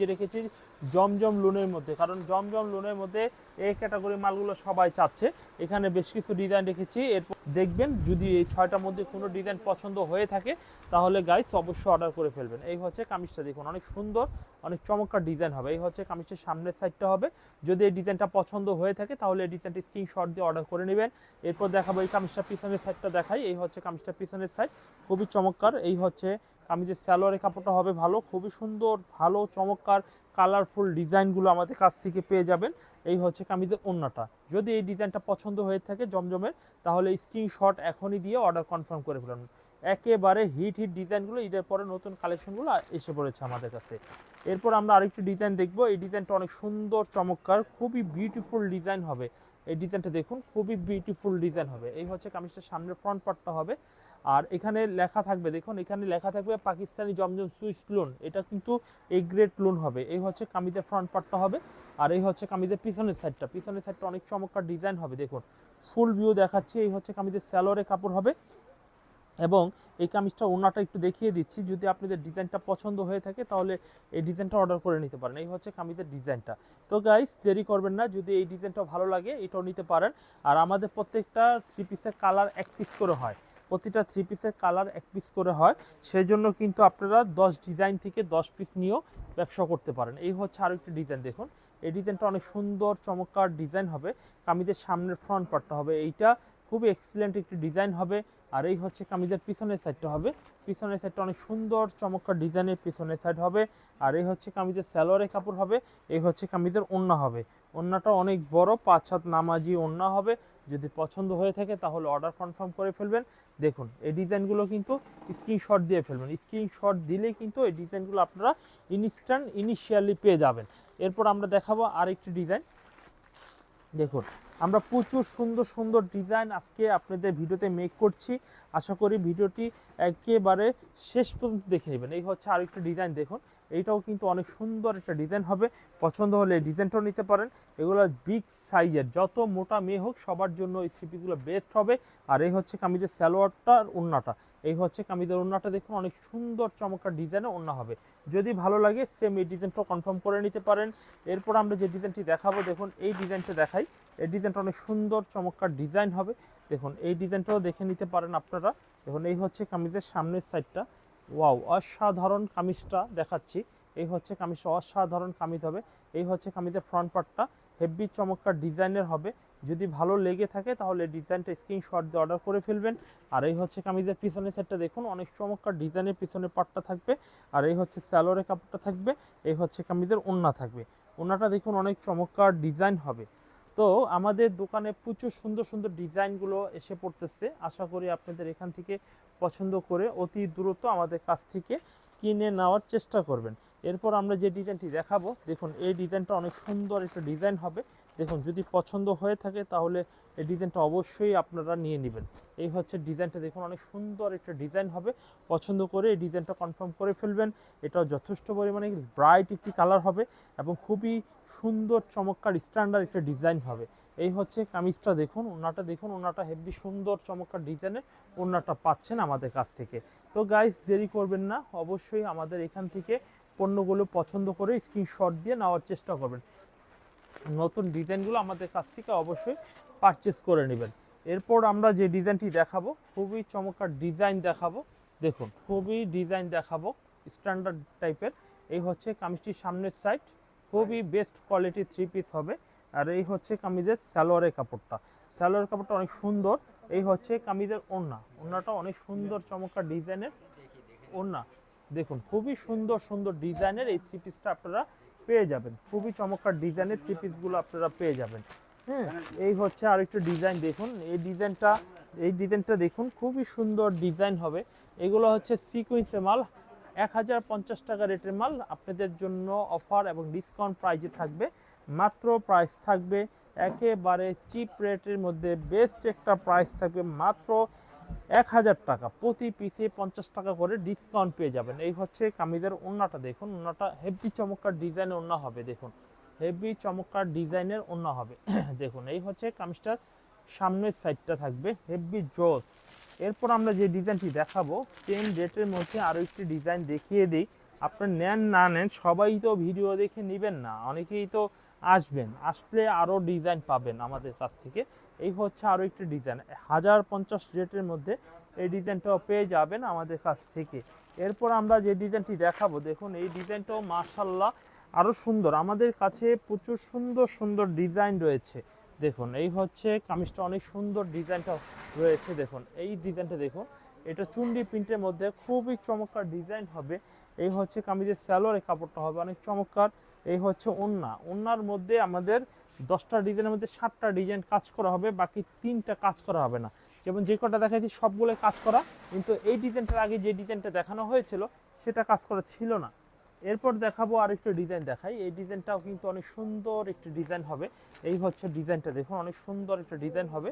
যে রেখেছি, জমজম লোনের মধ্যে। কারণ জমজম লোনের মধ্যে এই ক্যাটাগরি মালগুলো সবাই চাচ্ছে। এখানে বেশ কিছু ডিজাইন রেখেছি। এরপর দেখবেন যদি এই ছয়টার মধ্যে কোনো ডিজাইন পছন্দ হয়ে থাকে, তাহলে গাইস অবশ্যই অর্ডার করে ফেলবেন। এই হচ্ছে কামিজটা দেখুন, অনেক সুন্দর, অনেক চমৎকার ডিজাইন হবে। এই হচ্ছে কামিজের সামনের সাইডটা হবে। যদি এই ডিজাইনটা পছন্দ হয়ে থাকে, তাহলে এই ডিজাইনটি স্ক্রিনশট দিয়ে অর্ডার করে নেবেন। এরপর দেখাবো এই কামিজটা পিছনের সাইডটা দেখাই। এই হচ্ছে কামিজটা পিছনের সাইড খুবই চমৎকার। এই হচ্ছে কামিজের স্যালোয়ারের কাপড়টা হবে ভালো, খুবই সুন্দর, ভালো, চমৎকার কালারফুল ডিজাইনগুলো আমাদের কাছ থেকে পেয়ে যাবেন। এই হচ্ছে কামিজের অন্যটা যদি এই ডিজাইনটা পছন্দ হয়ে থাকে জমজমের, তাহলে স্ক্রিনশট এখনই দিয়ে অর্ডার কনফার্ম করে ফেলুন। একেবারে হিট হিট ডিজাইনগুলো, ঈদের পরে নতুন কালেকশনগুলো এসে পড়েছে আমাদের কাছে। এরপর আমরা আরেকটি ডিজাইন দেখব। এই ডিজাইনটা অনেক সুন্দর, চমৎকার, খুবই বিউটিফুল ডিজাইন হবে। এই ডিজাইনটা দেখুন, খুবই বিউটিফুল ডিজাইন হবে। এই হচ্ছে কামিজটার সামনের ফ্রন্ট পার্টটা হবে। আর এখানে লেখা থাকবে, দেখুন, এখানে লেখা থাকবে পাকিস্তানি জমজম সুইস লোন এটা কিন্তু এ গ্রেড লোন হবে। এই হচ্ছে কামিজের ফ্রন্ট পার্টটা হবে আর এই হচ্ছে কামিজের পিছনের সাইডটা পিছনের সাইডটা অনেক চমৎকার ডিজাইন হবে, দেখুন। ফুল ভিউ দেখাচ্ছি, এই হচ্ছে কামিজের স্যালোয়ারের কাপড় হবে এবং এই কামিজটা ওনাটা একটু দেখিয়ে দিচ্ছি। যদি আপনাদের ডিজাইনটা পছন্দ হয়ে থাকে, তাহলে এই ডিজাইনটা অর্ডার করে নিতে পারেন। এই হচ্ছে কামিজের ডিজাইনটা তো গাইস দেরি করবেন না। যদি এই ডিজাইনটা ভালো লাগে, এটাও নিতে পারেন। আর আমাদের প্রত্যেকটা থ্রি পিসের কালার এক পিস করে হয়। প্রতিটা থ্রি পিসের কালার এক পিস করে হয়। সেই জন্য কিন্তু আপনারা দশ ডিজাইন থেকে দশ পিস নিয়েও ব্যবসা করতে পারেন। এই হচ্ছে আরও একটি ডিজাইন দেখুন। এই ডিজাইনটা অনেক সুন্দর, চমৎকার ডিজাইন হবে। কামিজের সামনের ফ্রন্ট পার্টটা হবে। এইটা খুবই এক্সিলেন্ট একটি ডিজাইন হবে। আর এই হচ্ছে কামিজের পিছনের সাইডটা হবে। পিছনের সাইডটা অনেক সুন্দর, চমৎকার ডিজাইনের পিছনের সাইড হবে। আর এই হচ্ছে কামিজের স্যালোয়ারের কাপড় হবে। এই হচ্ছে কামিজের ওন্না হবে। ওন্নাটা অনেক বড় পাঁচ হাত নামাজি ওন্না হবে। যদি পছন্দ হয়ে থাকে তাহলে অর্ডার কনফার্ম করে ফেলবেন। দেখুন, এই ডিজাইনগুলো কিন্তু স্ক্রিনশট দিয়ে ফেলবেন। স্ক্রিনশট দিলেই কিন্তু এই ডিজাইনগুলো আপনারা ইনস্ট্যান্ট ইনিশিয়ালি পেয়ে যাবেন। এরপর আমরা দেখাবো আরেকটি ডিজাইন দেখুন, আমরা প্রচুর সুন্দর সুন্দর ডিজাইন আজকে আপনাদের ভিডিওতে মেক করছি। আশা করি ভিডিওটি একেবারে শেষ পর্যন্ত দেখে নেবেন। এই হচ্ছে আরেকটা ডিজাইন দেখুন। এইটাও কিন্তু অনেক সুন্দর একটা ডিজাইন হবে। পছন্দ হলে এই ডিজাইনটাও নিতে পারেন। এগুলো বিগ সাইজের যত মোটা মেয়ে হোক, সবার জন্য এই সিপিগুলো বেস্ট হবে। আর এই হচ্ছে কামিজের স্যালোয়ারটা আর ওন্নাটা এই হচ্ছে কামিজের ওন্নাটা দেখুন, অনেক সুন্দর চমৎকার ডিজাইনের ওন্না হবে। যদি ভালো লাগে সেম এই ডিজাইনটাও কনফার্ম করে নিতে পারেন। এরপর আমরা যে ডিজাইনটি দেখাবো, দেখুন, এই ডিজাইনটা দেখাই। এই ডিজাইনটা অনেক সুন্দর চমৎকার ডিজাইন হবে। দেখুন, এই ডিজাইনটাও দেখে নিতে পারেন আপনারা। দেখুন, এই হচ্ছে কামিজের সামনের সাইডটা ওয়াও, অসাধারণ কামিজটা দেখাচ্ছি। এই হচ্ছে কামিজটা অসাধারণ কামিজ হবে। এই হচ্ছে কামিজের ফ্রন্ট পার্টটা হেভি চমৎকার ডিজাইনের হবে। যদি ভালো লেগে থাকে তাহলে ডিজাইনটা স্ক্রিনশট দিয়ে অর্ডার করে ফেলবেন। আর এই হচ্ছে কামিজের পিছনের সেটটা দেখুন, অনেক চমৎকার ডিজাইনের পিছনের পার্টটা থাকবে। আর এই হচ্ছে স্যালোরের কাপড়টা থাকবে। এই হচ্ছে কামিজের ওন্না থাকবে। ওন্নাটা দেখুন অনেক চমৎকার ডিজাইন হবে। তো আমাদের দোকানে প্রচুর সুন্দর সুন্দর ডিজাইনগুলো এসে পড়তেছে। আশা করি আপনাদের এখান থেকে পছন্দ করে অতি দ্রুত আমাদের কাছ থেকে কিনে নেওয়ার চেষ্টা করবেন। এরপর আমরা যে ডিজাইনটি দেখাবো, দেখুন, এই ডিজাইনটা অনেক সুন্দর একটা ডিজাইন হবে। দেখুন, যদি পছন্দ হয়ে থাকে তাহলে এই ডিজাইনটা অবশ্যই আপনারা নিয়ে নেবেন। এই হচ্ছে ডিজাইনটা দেখুন, অনেক সুন্দর একটা ডিজাইন হবে। পছন্দ করে এই ডিজাইনটা কনফার্ম করে ফেলবেন। এটাও যথেষ্ট পরিমাণে ব্রাইট একটি কালার হবে এবং খুবই সুন্দর, চমৎকার, স্ট্যান্ডার্ড একটা ডিজাইন হবে। এই হচ্ছে কামিজটা দেখুন, ওনাটা দেখুন, ওনাটা হেভি সুন্দর, চমৎকার ডিজাইনের ওনাটা পাচ্ছেন আমাদের কাছ থেকে। তো গাইস দেরি করবেন না, অবশ্যই আমাদের এখান থেকে পণ্যগুলো পছন্দ করে স্ক্রিনশট দিয়ে নেওয়ার চেষ্টা করবেন। নতুন ডিজাইনগুলো আমাদের কাছ থেকে অবশ্যই পারচেস করে নেবেন। এরপর আমরা যে ডিজাইনটি দেখাবো, খুবই চমৎকার ডিজাইন দেখাবো। দেখুন, খুবই ডিজাইন দেখাবো স্ট্যান্ডার্ড টাইপের এই হচ্ছে কামিজটির সামনের সাইড খুবই বেস্ট কোয়ালিটি থ্রি পিস হবে। আর এই হচ্ছে কামিজের সালোয়ারের কাপড়টা। সালোয়ারের কাপড়টা অনেক সুন্দর। এই হচ্ছে কামিজের ওড়না। ওড়নাটা অনেক সুন্দর, চমৎকার ডিজাইনের ওড়না। দেখুন, খুবই সুন্দর সুন্দর ডিজাইনের এই থ্রি পিসটা আপনারা পেয়ে যাবেন। খুবই চমৎকার ডিজাইনের থ্রি পিসগুলো আপনারা পেয়ে যাবেন। হ্যাঁ এই হচ্ছে আরেকটা ডিজাইন দেখুন। এই ডিজাইনটা এই ডিজাইনটা দেখুন, খুবই সুন্দর ডিজাইন হবে। এগুলো হচ্ছে সিকুয়েন্সের মাল। এক হাজার পঞ্চাশ টাকা রেটের মাল। আপনাদের জন্য অফার এবং ডিসকাউন্ট প্রাইজে থাকবে। মাত্র প্রাইস থাকবে একেবারে চিপ রেটের মধ্যে। বেস্ট একটা প্রাইস থাকবে মাত্র এক হাজার টাকা। প্রতি পিসে পঞ্চাশ টাকা করে ডিসকাউন্ট পেয়ে যাবেন। এই হচ্ছে কামিজের ওন্নাটা, দেখুন। ওন্নাটা হেভি চমৎকার ডিজাইনের ওন্না হবে, দেখুন। হেভি চমৎকার ডিজাইনের ওন্না হবে। দেখুন, এই হচ্ছে কামিজটার সামনের সাইডটা থাকবে হেভি জোস এরপর আমরা যে ডিজাইনটি দেখাবো সেম রেটের মধ্যে আরও একটি ডিজাইন দেখিয়ে দিই। আপনার নেন, না নেন, সবাই তো ভিডিও দেখে নেবেন না। অনেকেই তো আসবেন। আসলে আরও ডিজাইন পাবেন আমাদের কাছ থেকে। এই হচ্ছে আরও একটি ডিজাইন হাজার পঞ্চাশ রেটের মধ্যে এই ডিজাইনটাও পেয়ে যাবেন আমাদের কাছ থেকে। এরপর আমরা যে ডিজাইনটি দেখাবো, দেখুন এই ডিজাইনটাও মাশাল্লাহ আরও সুন্দর। আমাদের কাছে প্রচুর সুন্দর সুন্দর ডিজাইন রয়েছে। দেখুন, এই হচ্ছে কামিজটা অনেক সুন্দর ডিজাইনটা রয়েছে, দেখুন। এই ডিজাইনটা দেখুন, এটা চুন্ডি প্রিন্টের মধ্যে খুবই চমৎকার ডিজাইন হবে। এই হচ্ছে কামিজের স্যালোয়ারের কাপড়টা হবে অনেক চমৎকার। এই হচ্ছে ওন্না। ওন্নার মধ্যে আমাদের দশটা ডিজাইনের মধ্যে সাতটা ডিজাইন কাজ করা হবে, বাকি তিনটা কাজ করা হবে না। যেমন যে কটা দেখাচ্ছি সবগুলো কাজ করা, কিন্তু এই ডিজাইনটার আগে যে ডিজাইনটা দেখানো হয়েছিল, সেটা কাজ করা ছিল না। এরপর দেখাবো আর আরেকটা ডিজাইন দেখাই। এই ডিজাইনটাও কিন্তু অনেক সুন্দর একটি ডিজাইন হবে। এই হচ্ছে ডিজাইনটা, দেখুন, অনেক সুন্দর একটা ডিজাইন হবে।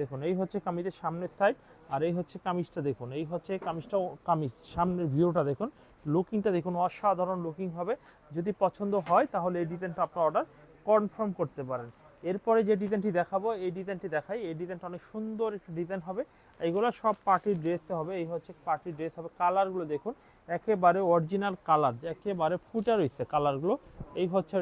দেখুন, এই হচ্ছে কামিজের সামনের সাইড আর এই হচ্ছে কামিজটা, দেখুন, এই হচ্ছে কামিজটা কামিজ, সামনের ভিউটা দেখুন। লুকিংটা দেখুন, অসাধারণ লুকিং হবে। যদি পছন্দ হয়, তাহলে এই ডিজাইনটা আপনার অর্ডার কনফার্ম করতে পারেন। এরপরে যে ডিজাইনটি দেখাবো, এই ডিজাইনটি দেখাই। এই ডিজাইনটা অনেক সুন্দর একটা ডিজাইন হবে। এইগুলো সব পার্টির ড্রেসে হবে। এই হচ্ছে পার্টির ড্রেস হবে। কালারগুলো দেখুন, একেবারে অরিজিনাল কালার, একেবারে ফুটে রয়েছে কালারগুলো। এই হচ্ছে,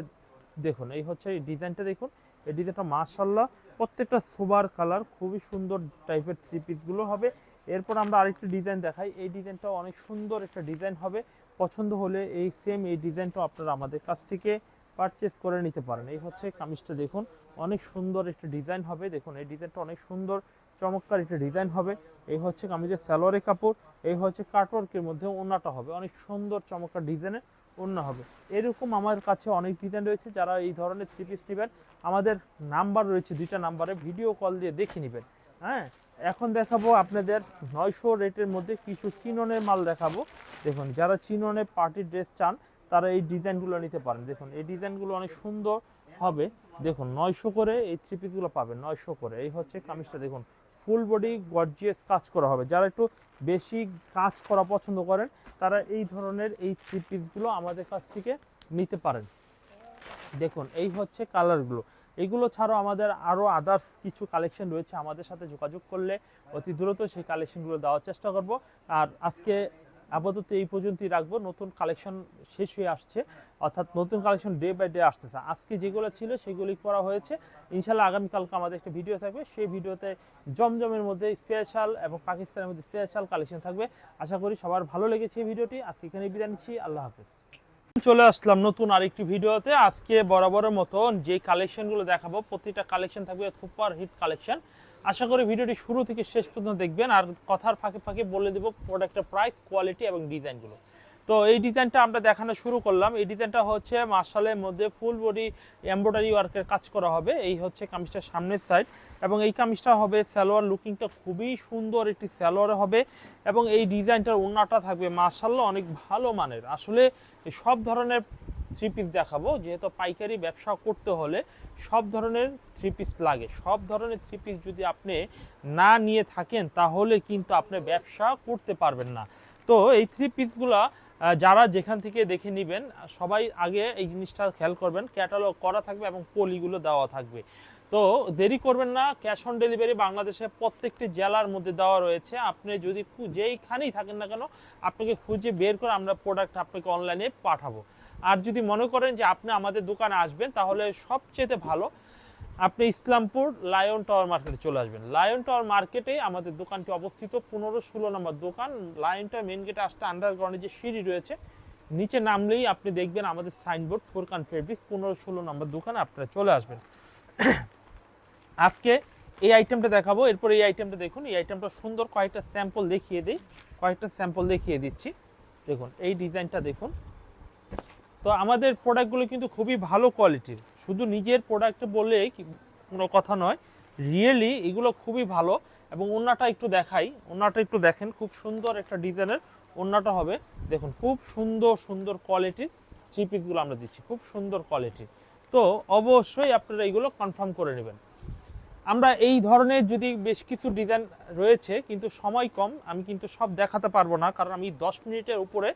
দেখুন, এই হচ্ছে এই ডিজাইনটা দেখুন। এই ডিজাইনটা মাশাল্লাহ প্রত্যেকটা সুবার কালার, খুবই সুন্দর টাইপের থ্রি পিসগুলো হবে। এরপর আমরা আরেকটি ডিজাইন দেখাই। এই ডিজাইনটাও অনেক সুন্দর একটা ডিজাইন হবে। পছন্দ হলে এই সেম এই ডিজাইনটা আপনারা আমাদের কাছ থেকে পারচেস করে নিতে পারেন। এই হচ্ছে কামিজটা দেখুন। অনেক সুন্দর একটা ডিজাইন হবে। দেখুন, এই ডিজাইনটা অনেক সুন্দর, চমৎকার একটা ডিজাইন হবে। এই হচ্ছে কামিজের সালোয়ারের কাপড়, এই হচ্ছে কাটওয়ার্কের মধ্যে ওনাটা হবে। অনেক সুন্দর, চমৎকার ডিজাইনের ওড়না হবে। এরকম আমার কাছে অনেক ডিজাইন রয়েছে। যারা এই ধরনের থ্রি পিস নেবেন, আমাদের নাম্বার রয়েছে দুইটা নাম্বারে ভিডিও কল দিয়ে দেখে নেবেন। হ্যাঁ? এখন দেখাবো আপনাদের নয়শো রেটের মধ্যে কিছু চিননের মাল দেখাবো। দেখুন, যারা চিননের পার্টি ড্রেস চান তারা এই ডিজাইনগুলো নিতে পারেন। দেখুন, এই ডিজাইনগুলো অনেক সুন্দর হবে। দেখুন, নয়শো করে এই থ্রি পিসগুলো পাবেন, নয়শো করে। এই হচ্ছে কামিজটা, দেখুন ফুল বডি গর্জিয়াস কাজ করা হবে। যারা একটু বেশি কাজ করা পছন্দ করেন, তারা এই ধরনের এই থ্রি পিসগুলো আমাদের কাছ থেকে নিতে পারেন। দেখুন, এই হচ্ছে কালারগুলো এগুলো ছাড়াও আমাদের আরও আদার্স কিছু কালেকশন রয়েছে। আমাদের সাথে যোগাযোগ করলে অতি দ্রুত সেই কালেকশনগুলো দেওয়ার চেষ্টা করব। আর আজকে আপাতত এই পর্যন্তই রাখব। নতুন কালেকশন শেষ হয়ে আসছে। অর্থাৎ নতুন কালেকশন ডে বাই ডে আসতেছে। আজকে যেগুলো ছিল সেগুলি করা হয়েছে। ইনশাল্লাহ আগামীকালকে আমাদের একটা ভিডিও থাকবে। সেই ভিডিওতে জমজমের মধ্যে স্পেশাল এবং পাকিস্তানের মধ্যে স্পেশাল কালেকশন থাকবে। আশা করি সবার ভালো লেগেছে এই ভিডিওটি আজকে এখানে বিদায় নিচ্ছি। আল্লাহ হাফেজ। চলে আসলাম নতুন আরেকটি ভিডিওতে। আজকে বরাবরের মতো যে কালেকশনগুলো দেখাবো, প্রতিটা কালেকশন থাকবে সুপার হিট কালেকশন আশা করি ভিডিওটি শুরু থেকে শেষ পর্যন্ত দেখবেন। আর কথার ফাঁকে ফাঁকে বলে দেবো প্রোডাক্টের প্রাইস কোয়ালিটি এবং ডিজাইনগুলো তো এই ডিজাইনটা আমরা দেখানো শুরু করলাম। এই ডিজাইনটা হচ্ছে মার্শালের মধ্যে ফুল বডি এমব্রয়ডারি ওয়ার্কের কাজ করা হবে। এই হচ্ছে কামিজটার সামনের সাইড এবং এই কামিজটা হবে সালোয়ার লুকিংটা খুবই সুন্দর একটি সালোয়ার হবে এবং এই ডিজাইনটার ওড়নাটা থাকবে মার্শাল্লাহ অনেক ভালো মানের। আসলে সব ধরনের থ্রি পিস দেখাবো, যেহেতু পাইকারি ব্যবসা করতে হলে সব ধরনের থ্রি পিস লাগে। সব ধরনের থ্রি পিস যদি আপনি না নিয়ে থাকেন, তাহলে কিন্তু আপনি ব্যবসা করতে পারবেন না। তো এই থ্রি পিসগুলা যারা যেখান থেকে দেখে নেবেন সবাই আগে এই জিনিসটা খেয়াল করবেন ক্যাটালগ করা থাকবে এবং পলিগুলো দেওয়া থাকবে। তো দেরি করবেন না ক্যাশ অন ডেলিভারি বাংলাদেশের প্রত্যেকটি জেলার মধ্যে দেওয়া রয়েছে। আপনি যদি যেইখানেই থাকেন না কেন, আপনাকে খুঁজে বের করে আমরা প্রোডাক্ট আপনাকে অনলাইনে পাঠাবো। আর যদি মনে করেন যে আপনি আমাদের দোকানে আসবেন, তাহলে সবচেয়ে ভালো আপনি ইসলামপুর লায়ন টাওয়ার মার্কেটে চলে আসবেন। লায়ন টাওয়ার মার্কেটে আমাদের দোকানটি অবস্থিত পনেরো ষোলো নম্বর দোকান। লায়ন টাওয়ার মেন গেটে আসতে আন্ডারগ্রাউন্ডে যে সিঁড়ি রয়েছে, নিচে নামলেই আপনি দেখবেন আমাদের সাইনবোর্ড ফুরকান ফেব্রিক্স পনেরো ষোলো নম্বর দোকানে আপনারা চলে আসবেন। আজকে এই আইটেমটা দেখাবো। এরপর এই আইটেমটা দেখুন। এই আইটেমটা সুন্দর কয়েকটা স্যাম্পল দেখিয়ে দিই। কয়েকটা স্যাম্পল দেখিয়ে দিচ্ছি। দেখুন, এই ডিজাইনটা দেখুন। তো আমাদের প্রোডাক্টগুলো কিন্তু খুবই ভালো কোয়ালিটির শুধু নিজের প্রোডাক্ট বলে কোনো কথা নয় রিয়েলি এগুলো খুবই ভালো। এবং ওনাটা একটু দেখাই ওনাটা একটু দেখেন, খুব সুন্দর একটা ডিজাইনের ওনাটা হবে। দেখুন, খুব সুন্দর সুন্দর কোয়ালিটির থ্রি পিসগুলো আমরা দিচ্ছি, খুব সুন্দর কোয়ালিটির তো অবশ্যই আপনারা এইগুলো কনফার্ম করে নেবেন। আমরা এই ধরনের যদি বেশ কিছু ডিজাইন রয়েছে, কিন্তু সময় কম, আমি কিন্তু সব দেখাতে পারব না, কারণ আমি দশ মিনিটের উপরে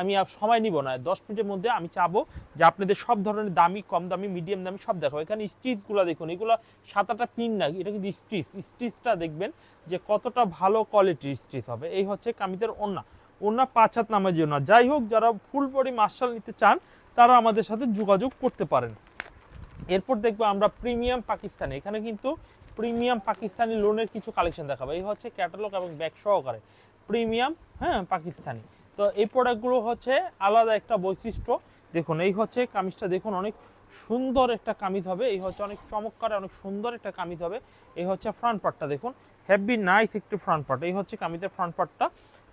আমি সময় নিব না। দশ মিনিটের মধ্যে আমি চাবো যে আপনাদের সব ধরনের দামি, কম দামি মিডিয়াম দামি সব দেখাবো। এখানে স্টিচগুলো দেখুন, এগুলো সাত আটটা পিন না, এটা কিন্তু স্টিচ স্টিচটা দেখবেন যে কতটা ভালো কোয়ালিটির স্টিচ হবে। এই হচ্ছে কামিজের ওন্না ওনা পাঁচ হাত নামের জন্য যাই হোক, যারা ফুল বডি মার্শাল নিতে চান, তারা আমাদের সাথে যোগাযোগ করতে পারেন। এরপর দেখব আমরা প্রিমিয়াম পাকিস্তানি। এখানে কিন্তু প্রিমিয়াম পাকিস্তানি লোনের কিছু কালেকশন দেখাবো। এই হচ্ছে ক্যাটালগ এবং ব্যাগ সহকারে। প্রিমিয়াম হ্যাঁ পাকিস্তানি। তো এই প্রোডাক্টগুলো হচ্ছে আলাদা একটা বৈশিষ্ট্য। দেখুন, এই হচ্ছে কামিজটা দেখুন, অনেক সুন্দর একটা কামিজ হবে। এই হচ্ছে অনেক চমৎকার, অনেক সুন্দর একটা কামিজ হবে। এই হচ্ছে ফ্রন্ট পার্টটা দেখুন হেভি নাইস একটি ফ্রন্ট পার্ট এই হচ্ছে কামিজের ফ্রন্ট পার্টটা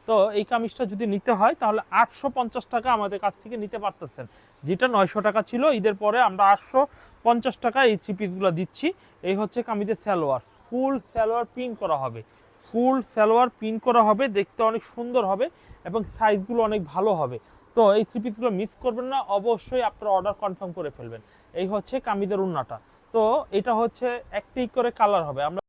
তো এই কামিজটা যদি নিতে হয়, তাহলে আটশো পঞ্চাশ টাকা আমাদের কাছ থেকে নিতে পারতেছেন। যেটা নয়শো টাকা ছিল, ঈদের পরে আমরা আটশো পঞ্চাশ টাকা এই থ্রি পিসগুলো দিচ্ছি। এই হচ্ছে কামিজের সালোয়ার ফুল সালোয়ার প্রিন্ট করা হবে। ফুল সালোয়ার প্রিন্ট করা হবে, দেখতে অনেক সুন্দর হবে। এবং সাইজগুলো অনেক ভালো হবে। তো এই থ্রি পিসগুলো মিস করবেন না, অবশ্যই আপনারা অর্ডার কনফার্ম করে ফেলবেন। এই হচ্ছে কামিদের উন্নাটা। তো এটা হচ্ছে একটি করে কালার হবে। আমরা